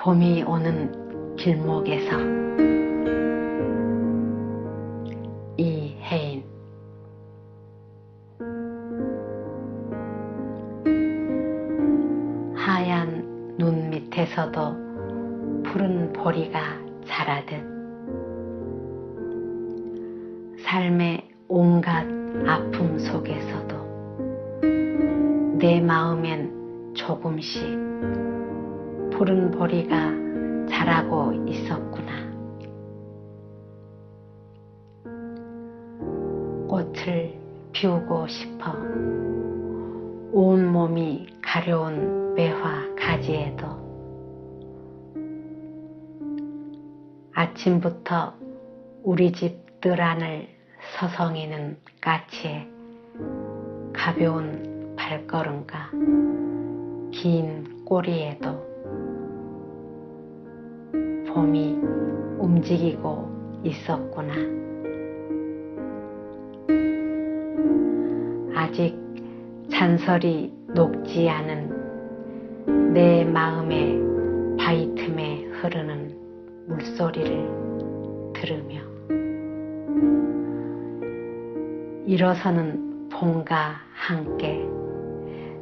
봄이 오는 길목에서 이혜인. 하얀 눈 밑에서도 푸른 보리가 자라듯 삶의 온갖 아픔 속에서도 내 마음엔 조금씩 푸른 보리가 자라고 있었구나. 꽃을 피우고 싶어 온몸이 가려운 매화 가지에도 아침부터 우리 집 뜰 안을 서성이는 까치의 가벼운 발걸음과 긴 꼬리에도 봄이 움직이고 있었구나. 아직 잔설이 녹지 않은 내 마음의 바위 틈에 흐르는 물소리를 들으며 일어서는 봄과 함께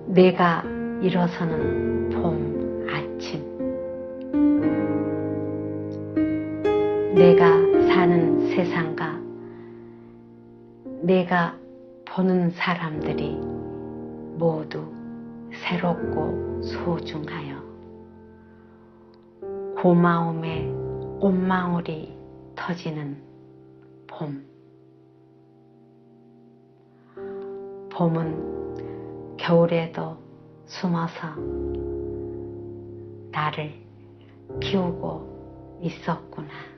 내가 일어서는 봄 내가 사는 세상과 내가 보는 사람들이 모두 새롭고 소중하여 고마움의 꽃망울이 터지는 봄. 봄은 겨울에도 숨어서 나를 키우고 있었구나.